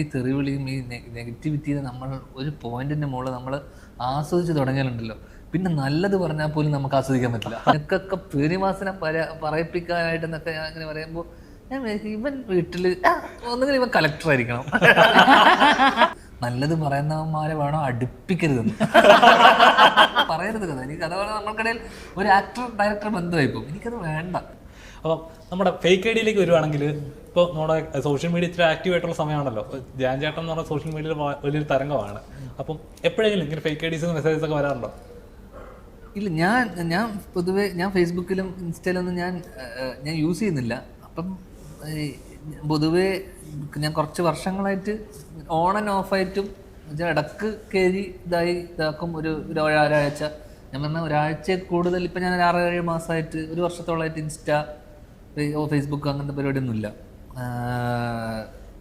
ഈ തെറിവിളിയും ഈ നെഗറ്റിവിറ്റിയും നമ്മൾ ഒരു പോയിന്റിന്റെ മുകളിൽ നമ്മൾ ആസ്വദിച്ച് തുടങ്ങിയാലുണ്ടല്ലോ പിന്നെ നല്ലത് പറഞ്ഞാൽ പോലും നമുക്ക് ആസ്വദിക്കാൻ പറ്റില്ല. എനിക്കൊക്കെ പേരിമാസനം പര പറയിപ്പിക്കാനായിട്ട് എന്നൊക്കെ ഞാൻ അങ്ങനെ പറയുമ്പോൾ ഞാൻ ഇവൻ വീട്ടിൽ ഒന്നുകിൽ ഇവൻ കളക്ടർ ആയിരിക്കണം. നല്ലത് പറയുന്നവന്മാരെ വേണോ അടുപ്പിക്കരുതെന്ന്. പറയരുത് കഥ. എനിക്ക് കഥ പറഞ്ഞാൽ നമ്മൾക്കിടയിൽ ഒരു ആക്ടർ ഡയറക്ടർ ബന്ധമായി പോകും എനിക്കത് വേണ്ട. അപ്പം നമ്മുടെ ഫേക്ക് ഐ ഡിയിലേക്ക് വരുവാണെങ്കിൽ ഇപ്പോൾ നമ്മുടെ സോഷ്യൽ മീഡിയ ഇത്ര ആക്റ്റീവ് ആയിട്ടുള്ള സമയമാണല്ലോ. ജാൻ ചേട്ടൻ എന്ന് പറഞ്ഞ സോഷ്യൽ മീഡിയയിൽ വലിയൊരു തരംഗമാണ്. അപ്പം എപ്പോഴെങ്കിലും ഇങ്ങനെ ഫേക്ക് ഐ ഡീസ് മെസ്സേജസ് ഒക്കെ വരാറുണ്ടോ? ഇല്ല ഞാൻ ഞാൻ പൊതുവെ ഞാൻ ഫേസ്ബുക്കിലും ഇൻസ്റ്റയിലൊന്നും ഞാൻ ഞാൻ യൂസ് ചെയ്യുന്നില്ല. അപ്പം പൊതുവെ ഞാൻ കുറച്ച് വർഷങ്ങളായിട്ട് ഓൺ ആൻഡ് ഓഫായിട്ടും ഇടയ്ക്ക് കയറി ഇതായി ഇതാക്കും ഒരു ഒരു ഒരാഴ്ച. ഞാൻ പറഞ്ഞ ഒരാഴ്ച കൂടുതൽ ഇപ്പം ഞാൻ ഒരു ആറ് ഏഴ് മാസമായിട്ട് ഒരു വർഷത്തോളമായിട്ട് ഇൻസ്റ്റ ഫേസ്ബുക്ക് അങ്ങനത്തെ പരിപാടിയൊന്നുമില്ല.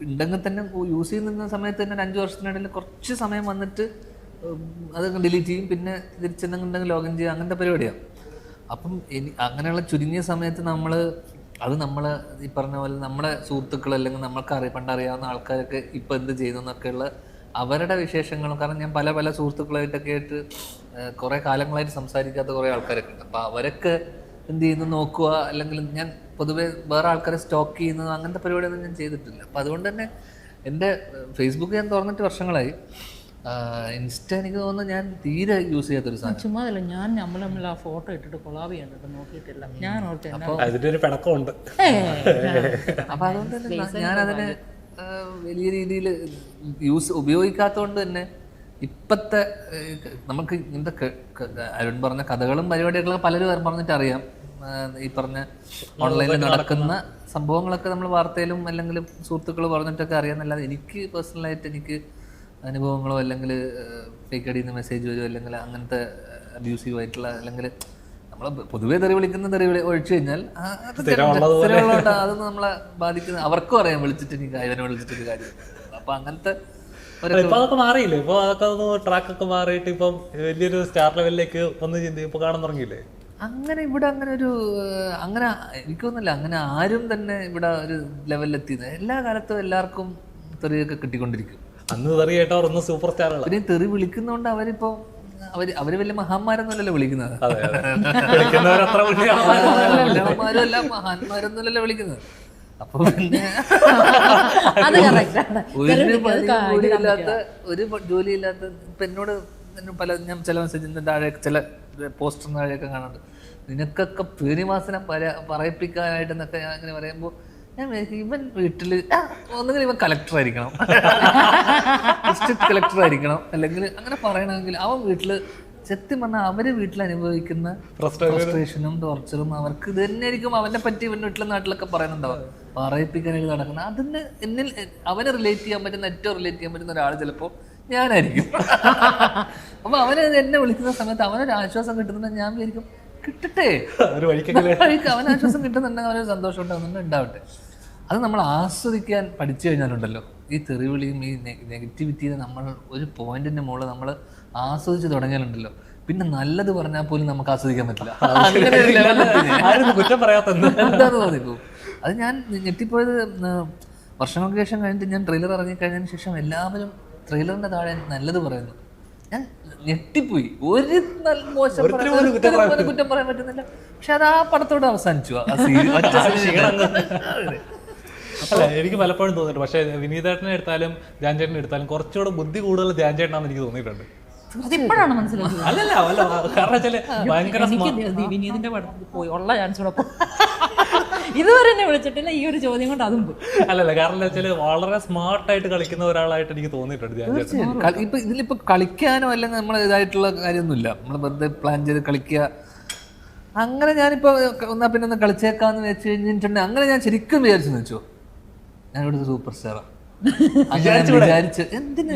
ഉണ്ടെങ്കിൽ തന്നെ യൂസ് ചെയ്യുന്ന സമയത്ത് തന്നെ അഞ്ച് വർഷത്തിനിടയിൽ കുറച്ച് സമയം വന്നിട്ട് അത് ഡിലീറ്റ് ചെയ്യും. പിന്നെ തിരിച്ചെന്തെങ്കിലും ലോഗിൻ ചെയ്യുക അങ്ങനത്തെ പരിപാടിയാണ് അപ്പം എനി അങ്ങനെയുള്ള ചുരുങ്ങിയ സമയത്ത് നമ്മൾ അത് നമ്മൾ ഈ പറഞ്ഞ പോലെ നമ്മുടെ സുഹൃത്തുക്കൾ അല്ലെങ്കിൽ നമ്മൾക്ക് അറിയ പണ്ടറിയാവുന്ന ആൾക്കാരൊക്കെ ഇപ്പം എന്ത് ചെയ്യുന്നു എന്നൊക്കെയുള്ള അവരുടെ വിശേഷങ്ങളും കാരണം ഞാൻ പല പല സുഹൃത്തുക്കളായിട്ടൊക്കെ ആയിട്ട് കുറേ കാലങ്ങളായിട്ട് സംസാരിക്കാത്ത കുറേ ആൾക്കാരൊക്കെ ഉണ്ട്. അപ്പോൾ അവരൊക്കെ എന്ത് ചെയ്യുന്നു നോക്കുക അല്ലെങ്കിൽ ഞാൻ പൊതുവെ വേറെ ആൾക്കാരെ സ്റ്റോക്ക് ചെയ്യുന്നത് അങ്ങനത്തെ പരിപാടിയൊന്നും ഞാൻ ചെയ്തിട്ടില്ല. അപ്പം അതുകൊണ്ട് തന്നെ എന്റെ ഫേസ്ബുക്ക് ഞാൻ തുറന്നിട്ട് വർഷങ്ങളായി. ഇൻസ്റ്റ എനിക്ക് തോന്നുന്നു ഞാൻ തീരെ യൂസ് ചെയ്യാത്തൊരു സാധനം. ചുമ്മാ അല്ല ഞാൻ നമ്മൾ തമ്മിൽ ആ ഫോട്ടോ ഇട്ടിട്ട് കൊളാബ് ചെയ്യാണ്ടിട്ട് നോക്കിയിട്ടില്ല. ഞാൻ ഓർത്ത് അതിന്റെ ഒരു പിണക്കമുണ്ട്. അപ്പൊ അതുകൊണ്ട് തന്നെ ഞാൻ അതിനെ വലിയ രീതിയിൽ യൂസ് ഉപയോഗിക്കാത്തതുകൊണ്ട് തന്നെ ഇപ്പത്തെ നമുക്ക് ഇങ്ങനത്തെ അരുൺ പറഞ്ഞ കഥകളും പരിപാടികളൊക്കെ പലരും പറഞ്ഞിട്ട് അറിയാം. ഈ പറഞ്ഞ ഓൺലൈനിൽ നടക്കുന്ന സംഭവങ്ങളൊക്കെ നമ്മൾ വാർത്തയിലും അല്ലെങ്കിൽ സുഹൃത്തുക്കൾ പറഞ്ഞിട്ടൊക്കെ അറിയാമെന്നല്ലാതെ എനിക്ക് പേഴ്സണലായിട്ട് എനിക്ക് അനുഭവങ്ങളോ അല്ലെങ്കിൽ ഫേക്ക് അടിയിൽ നിന്ന് മെസ്സേജ് വരുമോ അല്ലെങ്കിൽ അങ്ങനത്തെ അബ്യൂസീവ് ആയിട്ടുള്ള അല്ലെങ്കിൽ നമ്മൾ പൊതുവെ തെറി വിളിക്കുന്ന തെറി വിളി ഒഴിച്ചു കഴിഞ്ഞാൽ അത് അതൊന്നും നമ്മളെ ബാധിക്കുന്ന അവർക്കും അറിയാം വിളിച്ചിട്ട് എനിക്ക് ഇവനെ വിളിച്ചിട്ട് കാര്യം. അപ്പൊ അങ്ങനത്തെ ഇപ്പൊ അതൊക്കെ മാറിയില്ലേ? ഇപ്പൊ അതൊക്കെ ഒന്ന് ട്രാക്ക് ഒക്കെ മാറിയിട്ട് ഇപ്പം വലിയൊരു സ്റ്റാർ ലെവലിലേക്ക് വന്ന് ചിന്തി ഇപ്പൊ കാണാൻ തുടങ്ങിയില്ലേ? അങ്ങനെ ഇവിടെ അങ്ങനെ ഒരു അങ്ങനെ എനിക്കൊന്നുമില്ല അങ്ങനെ ആരും തന്നെ ഇവിടെ ഒരു ലെവലിലെത്തിയത് എല്ലാ കാലത്തും എല്ലാവർക്കും തെറിയൊക്കെ കിട്ടിക്കൊണ്ടിരിക്കും. അന്ന് തെറി കേട്ടവർ ഒന്ന് സൂപ്പർ സ്റ്റാറാണ് പിന്നെ തെറി വിളിക്കുന്നതുകൊണ്ട് അവരിപ്പോ അവർ അവർ വലിയ മഹാന്മാരൊന്നുമല്ലല്ലോ വിളിക്കുന്നത്. അല്ല മഹാന്മാരൊന്നുമല്ലല്ലോ വിളിക്കുന്നത്. അപ്പൊ പിന്നെ അത് correct ആണ്. ഒരു ജോലിയില്ലാത്ത ഒരു ജോലിയില്ലാത്ത ഇപ്പൊ എന്നോട് പല ഞാൻ ചില മെസ്സേജിന്റെ താഴെ ചില പോസ്റ്ററിന് താഴെയൊക്കെ കാണുന്നുണ്ട് നിനക്കൊക്കെ പേരിമാസനെ പര പറയിപ്പിക്കാനായിട്ടെന്നൊക്കെ ഞാൻ അങ്ങനെ പറയുമ്പോൾ ഞാൻ ഇവൻ വീട്ടിൽ ഒന്നുകിൽ ഇവൻ കളക്ടർ ആയിരിക്കണം. ഡിസ്ട്രിക്ട് കളക്ടർ ആയിരിക്കണം. അല്ലെങ്കിൽ അങ്ങനെ പറയണമെങ്കിൽ അവൻ വീട്ടിൽ സത്യം പറഞ്ഞാൽ അവർ വീട്ടിൽ അനുഭവിക്കുന്ന ഫ്രസ്ട്രേഷനും ടോർച്ചറും അവർക്ക് ഇത് തന്നെ ആയിരിക്കും അവനെ പറ്റി ഇവന്റെ വീട്ടിലെ നാട്ടിലൊക്കെ പറയുന്നുണ്ടാവും പറയിപ്പിക്കാനായിട്ട് നടക്കുന്നത് അതിന് എന്നിൽ അവനെ റിലേറ്റ് ചെയ്യാൻ പറ്റുന്ന ഏറ്റവും റിലേറ്റ് ചെയ്യാൻ പറ്റുന്ന ഒരാൾ ചിലപ്പോൾ ഞാനായിരിക്കും. അപ്പൊ അവന് എന്നെ വിളിക്കുന്ന സമയത്ത് അവനൊരു ആശ്വാസം കിട്ടുന്നുണ്ട് ഞാൻ വിചാരിക്കും കിട്ടട്ടെ. അവൻ ആശ്വാസം കിട്ടുന്നുണ്ടെങ്കിൽ അവനൊരു സന്തോഷം ഉണ്ടാകുന്നുണ്ട് ഉണ്ടാവട്ടെ. അത് നമ്മൾ ആസ്വദിക്കാൻ പഠിച്ചു കഴിഞ്ഞാലുണ്ടല്ലോ ഈ തെറിവിളിയും ഈ നെഗറ്റിവിറ്റിയെ നമ്മൾ ഒരു പോയിന്റിന്റെ മുകളിൽ നമ്മൾ ആസ്വദിച്ച് തുടങ്ങിയാലുണ്ടല്ലോ പിന്നെ നല്ലത് പറഞ്ഞാൽ പോലും നമുക്ക് ആസ്വദിക്കാൻ പറ്റില്ല. എന്താന്ന് തോന്നിപ്പോ? അത് ഞാൻ ഞെട്ടിപ്പോയത് വർഷങ്ങൾക്ക് ശേഷം കഴിഞ്ഞിട്ട് ഞാൻ ട്രെയിലർ ഇറങ്ങിക്കഴിഞ്ഞതിന് ശേഷം എല്ലാവരും ട്രെയിലറിന്റെ താഴെ നല്ലത് പറയുന്നു. ഞാൻ ഞെട്ടിപ്പോയി. ഒരു നല്ല മോശം കുറ്റം പറയാൻ പറ്റുന്നില്ല. പക്ഷെ അത് ആ പടത്തോടെ അവസാനിച്ചു. അല്ല എനിക്ക് പലപ്പോഴും തോന്നിയിട്ടുണ്ട്. പക്ഷേ വിനീതേട്ടനെ എടുത്താലും ധ്യാൻചേട്ടനെ എടുത്താലും കുറച്ചുകൂടെ ബുദ്ധി കൂടുതൽ ധ്യാൻചേട്ടനാന്ന് എനിക്ക് തോന്നിയിട്ടുണ്ട്. അതിപ്പോഴാണ് മനസ്സിലാക്കിയത് അല്ലല്ല അല്ല കാരണം വെച്ചാൽ ഭയങ്കര വിനീതിന്റെ പടത്തിൽ പോയി. ഉള്ള ഇതുവരെ എന്നെ വിളിച്ചിട്ടില്ല ഈ ഒരു ചോദ്യം കൊണ്ട് അതും അല്ലല്ല കാരണം എന്താ വളരെ സ്മാർട്ട് ആയിട്ട് കളിക്കുന്ന ഒരാളായിട്ട് എനിക്ക് തോന്നിയിട്ടുണ്ട് ധ്യാൻ ചേട്ടൻ തീർച്ചയായും. കളി- ഇപ്പൊ ഇതിലിപ്പോ കളിക്കാനോ അല്ലെങ്കിൽ നമ്മൾ ഇതായിട്ടുള്ള കാര്യമൊന്നുമില്ല. നമ്മൾ വെറുതെ പ്ലാൻ ചെയ്ത് കളിക്കുക. അങ്ങനെ ഞാനിപ്പോ ഒന്നാ പിന്നെ ഒന്ന് കളിച്ചേക്കാന്ന് വെച്ച് കഴിഞ്ഞിട്ടുണ്ടെങ്കിൽ അങ്ങനെ ഞാൻ ശരിക്കും വിചാരിച്ചു വെച്ചോ. ഞാൻ ഇവിടുത്തെ സൂപ്പർ സ്റ്റാറാ വിചാരിച്ചു എന്തിന്?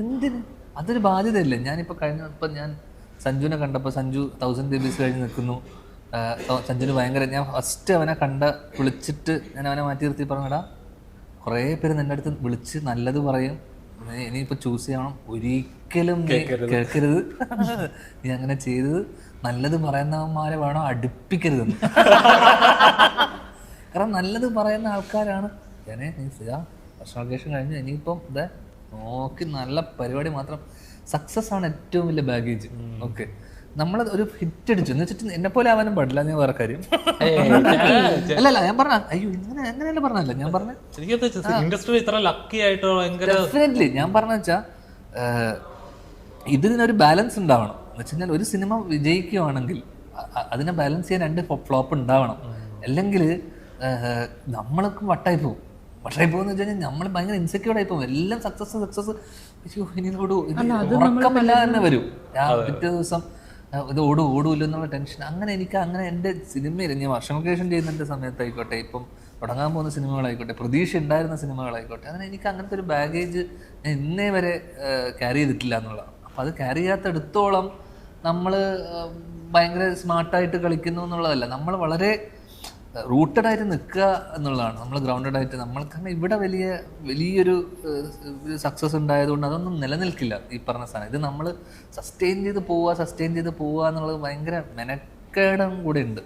എന്തിന്? അതൊരു ബാധ്യതയല്ലേ? ഞാനിപ്പോ കഴിഞ്ഞ ഇപ്പൊ ഞാൻ സഞ്ജുവിനെ കണ്ടപ്പോ സഞ്ജു തൗസൻഡ് റുപ്പീസ് കഴിഞ്ഞ് നിൽക്കുന്നു. ആ, സ- സഞ്ജുവിന് ഭയങ്കര ഞാൻ ഫസ്റ്റ് അവനെ കണ്ട വിളിച്ചിട്ട് ഞാൻ അവനെ മാറ്റി നിർത്തി പറഞ്ഞടാ കുറേ പേര് നിന്റെ അടുത്ത് വിളിച്ച് നല്ലത് പറയും. ഇനിയിപ്പോൾ ചൂസ് ചെയ്യണം. ഒരിക്കലും നീ കേൾക്കരുത്. നീ അങ്ങനെ ചെയ്തത്. നല്ലത് പറയുന്നവന്മാരെ വേണം അടുപ്പിക്കരുതെന്ന്. കാരണം നല്ലത് പറയുന്ന ആൾക്കാരാണ്. ഞാനേ നീ വർഷാക്കേഷൻ കഴിഞ്ഞ് ഇനിയിപ്പം ഇതേ നോക്കി നല്ല പരിപാടി മാത്രം. സക്സസ് ആണ് ഏറ്റവും വലിയ ബാഗേജ് ഓക്കെ നമ്മൾ ഒരു ഹിറ്റ് അടിച്ചു. എന്ന് വെച്ചിട്ട് എന്നെ പോലെ ആവാനും പാടില്ല ഞാൻ വേറെ കാര്യം. അല്ല അല്ല ഞാൻ പറഞ്ഞ അയ്യോ ഇങ്ങനെ അങ്ങനെയല്ല പറഞ്ഞല്ല ഞാൻ പറഞ്ഞ എനിക്ക് ഇൻഡസ്ട്രി ഇത്ര ലക്കി ആയിട്ട് ഭയങ്കര ഡെഫിനറ്റ്ലി ഞാൻ പറഞ്ഞ വെച്ചാ ഇതിനൊരു ബാലൻസ് ഉണ്ടാവണം. എന്ന് വെച്ചാൽ ഒരു സിനിമ വിജയിക്കുകയാണെങ്കിൽ അതിനെ ബാലൻസ് ചെയ്യാൻ രണ്ട് ഫ്ലോപ്പ് ഉണ്ടാവണം. അല്ലെങ്കിൽ നമ്മൾക്ക് വട്ടായി പോകും വട്ടായി പോകുന്ന വെച്ച് കഴിഞ്ഞാൽ നമ്മൾ ഭയങ്കര ഇൻസെക്യൂർഡ് ആയി പോകും എല്ലാം സക്സസ് സക്സസ് അയ്യോ ഇനി ഇത് ഓടൂ ഇത് ഉറക്കമില്ലാതെ തന്നെ വരും. ഞാൻ പിറ്റേ ദിവസം ഇത് ഓടും ഓടൂല്ലോ എന്നുള്ള ടെൻഷൻ. അങ്ങനെ എനിക്ക് അങ്ങനെ എന്റെ സിനിമയിൽ ഞാൻ വർഷങ്ങൾക്ക് ശേഷം ചെയ്യുന്നതിന്റെ സമയത്തായിക്കോട്ടെ ഇപ്പം തുടങ്ങാൻ പോകുന്ന സിനിമകളായിക്കോട്ടെ പ്രതീക്ഷ ഉണ്ടായിരുന്ന സിനിമകളായിക്കോട്ടെ അങ്ങനെ എനിക്ക് അങ്ങനത്തെ ഒരു ബാഗേജ് ഞാൻ ഇന്നേ വരെ ക്യാരി ചെയ്തിട്ടില്ല എന്നുള്ളതാണ്. അപ്പം അത് ക്യാരി ചെയ്യാത്തടത്തോളം നമ്മൾ ഭയങ്കര സ്മാർട്ടായിട്ട് കളിക്കുന്നു എന്നുള്ളതല്ല. നമ്മൾ വളരെ റൂട്ടഡ് ആയിട്ട് നിൽക്കുക എന്നുള്ളതാണ്. നമ്മൾ ഗ്രൗണ്ടഡ് ആയിട്ട് നമ്മൾ കാരണം ഇവിടെ വലിയ വലിയൊരു സക്സസ് ഉണ്ടായതുകൊണ്ട് അതൊന്നും നിലനിൽക്കില്ല ഈ പറഞ്ഞ സാധനം. ഇത് നമ്മൾ സസ്റ്റെയിൻ ചെയ്ത് പോവുക സസ്റ്റെയിൻ ചെയ്ത് പോവുക എന്നുള്ളത് ഭയങ്കര മെനക്കേടം കൂടെ ഉണ്ട്.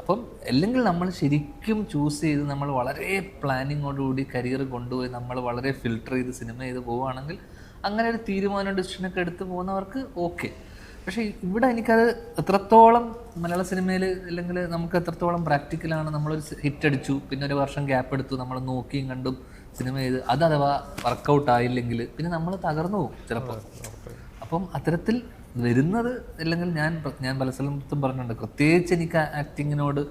അപ്പം അല്ലെങ്കിൽ നമ്മൾ ശരിക്കും ചൂസ് ചെയ്ത് നമ്മൾ വളരെ പ്ലാനിങ്ങോടുകൂടി കരിയർ കൊണ്ടുപോയി നമ്മൾ വളരെ ഫിൽട്ടർ ചെയ്ത് സിനിമ ചെയ്ത് പോവുകയാണെങ്കിൽ അങ്ങനെ ഒരു തീരുമാനം ഡിസിഷനൊക്കെ എടുത്ത് പോകുന്നവർക്ക് ഓക്കെ പക്ഷേ ഇവിടെ എനിക്കത് എത്രത്തോളം മലയാള സിനിമയിൽ അല്ലെങ്കിൽ നമുക്ക് എത്രത്തോളം പ്രാക്ടിക്കലാണ് നമ്മളൊരു ഹിറ്റ് അടിച്ചു പിന്നെ ഒരു വർഷം ഗ്യാപ്പ് എടുത്തു നമ്മൾ നോക്കിയും കണ്ടും സിനിമ ചെയ്ത് അത് അഥവാ വർക്കൗട്ട് ആയില്ലെങ്കിൽ പിന്നെ നമ്മൾ തകർന്നു പോകും ചിലപ്പോൾ. അപ്പം അത്തരത്തിൽ വരുന്നത് അല്ലെങ്കിൽ ഞാൻ ഞാൻ പല സ്ഥലത്തും പറഞ്ഞിട്ടുണ്ട് പ്രത്യേകിച്ച് എനിക്ക് ആക്ടിങ്ങിനോട്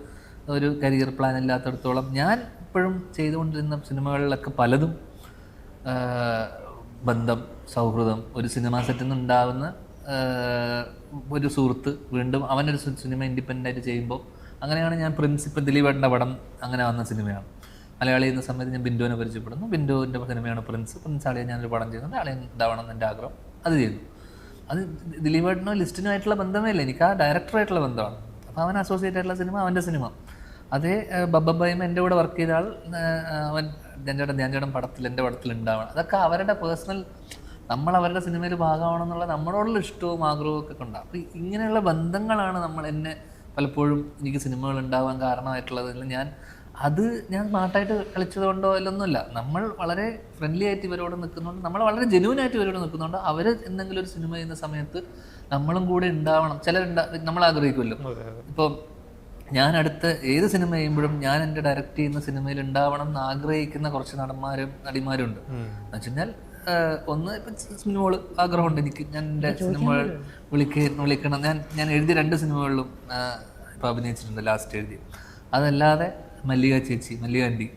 ഒരു കരിയർ പ്ലാൻ ഇല്ലാത്തടത്തോളം ഞാൻ ഇപ്പോഴും ചെയ്തുകൊണ്ടിരുന്ന സിനിമകളിലൊക്കെ പലതും ബന്ധം സൗഹൃദം ഒരു സിനിമാ സെറ്റിൽ നിന്നുണ്ടാവുന്ന ആ, ഒരു സുഹൃത്ത് വീണ്ടും അവനൊരു സിനിമ ഇൻഡിപെൻഡന്റ് ആയിട്ട് ചെയ്യുമ്പോൾ അങ്ങനെയാണ് ഞാൻ പ്രിൻസിപ്പൽ ദിലീപേട്ടന്റെ പടം അങ്ങനെ വന്ന സിനിമയാണ്. മലയാളി എന്ന സമയത്ത് ഞാൻ ബിന്ദുവിനെ പരിചയപ്പെടുന്നു. ബിന്ദുവിന്റെ സിനിമയാണ് പ്രിൻസ്. പ്രിൻസ് ആളിയെ ഞാനൊരു പടം ചെയ്യുന്നുണ്ട്. ആളെ ഉണ്ടാവണം എന്ന് ആഗ്രഹം. അത് ചെയ്തു. അത് ദിലീപേട്ടനോ ലിസ്റ്റിനുമായിട്ടുള്ള ബന്ധമേ ഇല്ല എനിക്ക് ആ ഡയറക്ടറായിട്ടുള്ള ബന്ധമാണ്. അപ്പോൾ അവൻ അസോസിയേറ്റ് ആയിട്ടുള്ള സിനിമ അവന്റെ സിനിമ. അതേ ബബ്ബബായ്മ എന്റെ കൂടെ വർക്ക് ചെയ്ത ആൾ അവൻ ധ്യാൻചേട്ടൻ ധ്യാൻചേട്ടൻ പടത്തിൽ എന്റെ പടത്തിൽ ഉണ്ടാവണം. അതൊക്കെ അവരുടെ പേഴ്സണൽ നമ്മൾ അവരുടെ സിനിമയിൽ ഭാഗമാണെന്നുള്ള നമ്മളോടുള്ള ഇഷ്ടവും ആഗ്രഹവും ഒക്കെ ഉണ്ട് അപ്പോൾ ഇങ്ങനെയുള്ള ബന്ധങ്ങളാണ് നമ്മൾ എന്നെ പലപ്പോഴും എനിക്ക് സിനിമകൾ ഉണ്ടാവാൻ കാരണമായിട്ടുള്ളത്. ഞാൻ അത് ഞാൻ സ്മാർട്ടായിട്ട് കളിച്ചതുകൊണ്ടോ അല്ലൊന്നുമില്ല. നമ്മൾ വളരെ ഫ്രണ്ട്ലി ആയിട്ട് ഇവരോട് നിൽക്കുന്നുണ്ട് നമ്മൾ വളരെ ജെന്യൂൻ ആയിട്ട് ഇവരോട് നിൽക്കുന്നുണ്ട് അവർ എന്തെങ്കിലും ഒരു സിനിമ ചെയ്യുന്ന സമയത്ത് നമ്മളും കൂടെ ഉണ്ടാവണം. ചിലരുണ്ടാ നമ്മൾ ആഗ്രഹിക്കുമല്ലോ. ഇപ്പോൾ ഞാൻ അടുത്ത ഏത് സിനിമ ചെയ്യുമ്പോഴും ഞാൻ എന്റെ ഡയറക്റ്റ് ചെയ്യുന്ന സിനിമയിൽ ഉണ്ടാവണം എന്ന് ആഗ്രഹിക്കുന്ന കുറച്ച് നടന്മാരും നടിമാരും ഉണ്ട് എന്ന് വെച്ചുകഴിഞ്ഞാൽ ഒന്ന് ഇപ്പം സിനിമകൾ ആഗ്രഹമുണ്ട് എനിക്ക്. ഞാൻ എന്റെ സിനിമകൾ വിളിക്കുന്ന വിളിക്കണം. ഞാൻ ഞാൻ എഴുതിയ രണ്ട് സിനിമകളിലും ഇപ്പം അഭിനയിച്ചിട്ടുണ്ട് ലാസ്റ്റ് എഴുതി അതല്ലാതെ മല്ലിക ചേച്ചി മല്ലിക ആന്റി.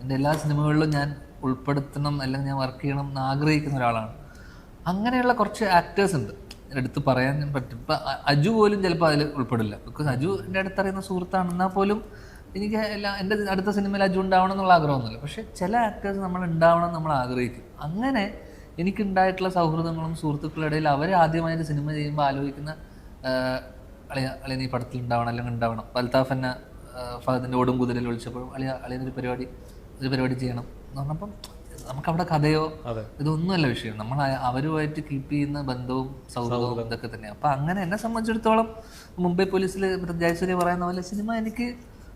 എന്റെ എല്ലാ സിനിമകളിലും ഞാൻ ഉൾപ്പെടുത്തണം അല്ലെങ്കിൽ ഞാൻ വർക്ക് ചെയ്യണം എന്ന് ആഗ്രഹിക്കുന്ന ഒരാളാണ്. അങ്ങനെയുള്ള കുറച്ച് ആക്ടേഴ്സ് ഉണ്ട്. എടുത്ത് പറയാൻ പറ്റും. ഇപ്പം അജു പോലും ചിലപ്പോൾ അതിൽ ഉൾപ്പെടില്ല. ബിക്കോസ് അജു എന്റെ അടുത്തറിയുന്ന സുഹൃത്താണ് എന്നാൽ പോലും എനിക്ക് എല്ലാം എന്റെ അടുത്ത സിനിമയിൽ അജു ഉണ്ടാവണം എന്നുള്ള ആഗ്രഹമൊന്നുമില്ല. പക്ഷേ ചില ആക്ടേഴ്സ് നമ്മൾ ഉണ്ടാവണം എന്ന് നമ്മൾ ആഗ്രഹിക്കും. അങ്ങനെ എനിക്കുണ്ടായിട്ടുള്ള സൗഹൃദങ്ങളും സുഹൃത്തുക്കളുടെ ഇടയിൽ അവർ ആദ്യമായിട്ട് സിനിമ ചെയ്യുമ്പോൾ ആലോചിക്കുന്ന അളിയ അളിയൻ ഈ പടത്തിൽ ഉണ്ടാവണം അല്ലെങ്കിൽ ഉണ്ടാവണം. അൽത്താഫ് എന്നെ ഫഹദിന്റെ ഓടും കുതിരയിൽ വിളിച്ചപ്പോൾ അളിയ അളിയനൊരു പരിപാടി ഒരു പരിപാടി ചെയ്യണം എന്ന് പറഞ്ഞപ്പം നമുക്കവിടെ കഥയോ. ഇതൊന്നുമല്ല വിഷയം. നമ്മൾ അവരുമായിട്ട് കീപ്പ് ചെയ്യുന്ന ബന്ധവും സൗഹൃദവും ഇതൊക്കെ തന്നെയാണ് അപ്പം അങ്ങനെ എന്നെ സംബന്ധിച്ചിടത്തോളം മുംബൈ പോലീസിൽ ജയസൂര്യ പറയുന്ന പോലെ സിനിമ എനിക്ക്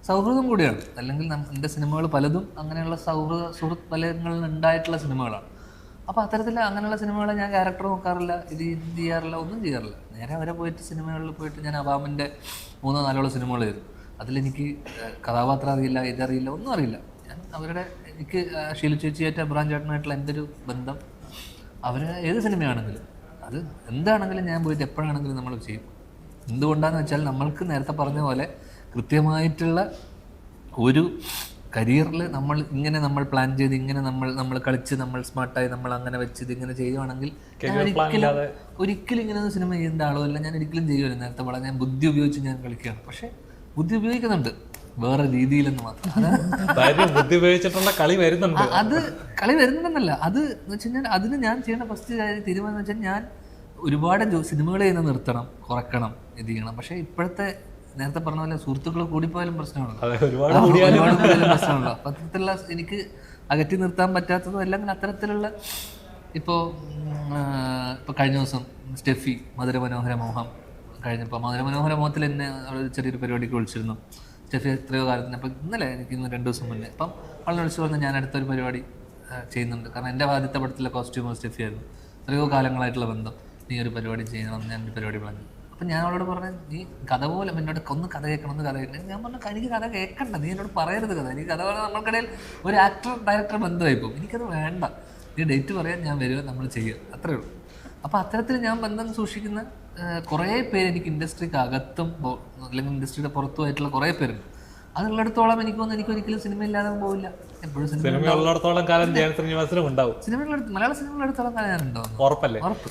സൗഹൃദം കൂടിയാണ്. അല്ലെങ്കിൽ എന്റെ സിനിമകൾ പലതും അങ്ങനെയുള്ള സൗഹൃദ സുഹൃത്ത് വലയങ്ങളിൽ ഉണ്ടായിട്ടുള്ള സിനിമകളാണ്. അപ്പോൾ അത്തരത്തിൽ അങ്ങനെയുള്ള സിനിമകൾ ഞാൻ ക്യാരക്ടർ നോക്കാറില്ല ഇത് ചെയ്യാറില്ല ഒന്നും ചെയ്യാറില്ല. നേരെ അവരെ പോയിട്ട് സിനിമകളിൽ പോയിട്ട് ഞാൻ അബാമിന്റെ മൂന്നോ നാലോളം സിനിമകൾ ചെയ്തു. അതിലെനിക്ക് കഥാപാത്രം അറിയില്ല ഇതറിയില്ല ഒന്നും അറിയില്ല. ഞാൻ അവരുടെ എനിക്ക് ഷീലു ചേച്ചിയായിട്ട് അബ്രാൻ ചേട്ടനായിട്ടുള്ള എന്റെ ഒരു ബന്ധം? അവർ ഏത് സിനിമയാണെങ്കിലും അത് എന്താണെങ്കിലും ഞാൻ പോയിട്ട് എപ്പോഴാണെങ്കിലും നമ്മൾ ചെയ്യും. എന്തുകൊണ്ടാണെന്ന് വെച്ചാൽ നമ്മൾക്ക് നേരത്തെ പറഞ്ഞ പോലെ കൃത്യമായിട്ടുള്ള ഒരു കരിയറിൽ നമ്മൾ ഇങ്ങനെ നമ്മൾ പ്ലാൻ ചെയ്ത് ഇങ്ങനെ നമ്മൾ നമ്മൾ കളിച്ച് നമ്മൾ സ്മാർട്ടായി നമ്മൾ അങ്ങനെ വെച്ച് ഇത് ഇങ്ങനെ ചെയ്യുവാണെങ്കിൽ ഒരിക്കലും ഒരിക്കലും ഇങ്ങനെ ഒരു സിനിമ ചെയ്യേണ്ട ആളോ അല്ല ഞാൻ ഒരിക്കലും ചെയ്യുമല്ലോ നേരത്തെ പറഞ്ഞ ഞാൻ ബുദ്ധി ഉപയോഗിച്ച് ഞാൻ കളിക്കുകയാണ്. പക്ഷേ ബുദ്ധി ഉപയോഗിക്കുന്നുണ്ട്. വേറെ രീതിയിലെന്ന് മാത്രം. ബുദ്ധി ഉപയോഗിച്ചിട്ടുള്ള കളി വരുന്നുണ്ട്. അത് കളി വരുന്നുണ്ടെന്നല്ല. അത് എന്ന് വെച്ച് കഴിഞ്ഞാൽ അതിന് ഞാൻ ചെയ്യേണ്ട ഫസ്റ്റ് തീരുമാനം എന്ന് വെച്ചാൽ ഞാൻ ഒരുപാട് സിനിമകൾ ചെയ്യുന്ന നിർത്തണം കുറക്കണം ഇത് ചെയ്യണം. പക്ഷേ ഇപ്പോഴത്തെ നേരത്തെ പറഞ്ഞ പോലെ സുഹൃത്തുക്കൾ കൂടിപ്പോയാലും പ്രശ്നമാണല്ലോ. പ്രശ്നമാണല്ലോ. അപ്പം അത്തരത്തിലുള്ള എനിക്ക് അകറ്റി നിർത്താൻ പറ്റാത്തതും അല്ലെങ്കിൽ അത്തരത്തിലുള്ള ഇപ്പോ ഇപ്പോൾ കഴിഞ്ഞ ദിവസം സ്റ്റെഫി മധുര മനോഹര മോഹം കഴിഞ്ഞപ്പോൾ മധുര മനോഹര മോഹത്തിൽ എന്നെ അവിടെ ചെറിയൊരു പരിപാടിക്ക് വിളിച്ചിരുന്നു. സ്റ്റെഫി എത്രയോ കാലത്തിന് അപ്പം ഇന്നലെ എനിക്ക് ഇന്ന് രണ്ട് ദിവസം മുന്നേ. അപ്പം അവളെ വിളിച്ചു പറഞ്ഞു ഞാൻ അടുത്തൊരു പരിപാടി ചെയ്യുന്നുണ്ട്. കാരണം എന്റെ ആദ്യത്തെ പടത്തിലെ കോസ്റ്റ്യൂമർ സ്റ്റെഫി ആയിരുന്നു. എത്രയോ കാലങ്ങളായിട്ടുള്ള ബന്ധം. നീ ഒരു പരിപാടി ചെയ്യണം ഞാൻ ഒരു പരിപാടി പറഞ്ഞു അപ്പം ഞാൻ അവളോട് പറഞ്ഞു നീ കഥ പോലെ എന്നോട് ഒന്ന് കഥ കേൾക്കണമെന്ന് കഥ കേൾക്കണം ഞാൻ പറഞ്ഞു എനിക്ക് കഥ കേൾക്കണ്ട നീ എന്നോട് പറയരുത് കഥ. എനിക്ക് കഥ പറഞ്ഞാൽ നമ്മൾക്കിടയിൽ ഒരു ആക്ടർ ഡയറക്ടർ ബന്ധമായി പോകും. എനിക്കത് വേണ്ട. നീ ഡേറ്റ് പറയാൻ ഞാൻ വരിക നമ്മൾ ചെയ്യുക. അത്രേ ഉള്ളൂ. അപ്പോൾ അത്തരത്തിൽ ഞാൻ ബന്ധം സൂക്ഷിക്കുന്ന കുറേ പേര് എനിക്ക് ഇൻഡസ്ട്രിക്ക് അകത്തും അല്ലെങ്കിൽ ഇൻഡസ്ട്രിയുടെ പുറത്തുമായിട്ടുള്ള കുറേ പേരുണ്ട്. അതുള്ളിടത്തോളം എനിക്ക് തോന്നുന്നു എനിക്ക് ഒരിക്കലും സിനിമ ഇല്ലാതെ പോവില്ല. എപ്പോഴും സിനിമ സിനിമ ഉള്ളിടത്തോളം കാലം ജയൻ ശ്രീനിവാസനും ഉണ്ടാവും. സിനിമകളെടുത്ത് മലയാള സിനിമകളെടുത്തോളം കാലം ഞാൻ ഉണ്ടാവും ഉറപ്പല്ലേ? ഉറപ്പ്.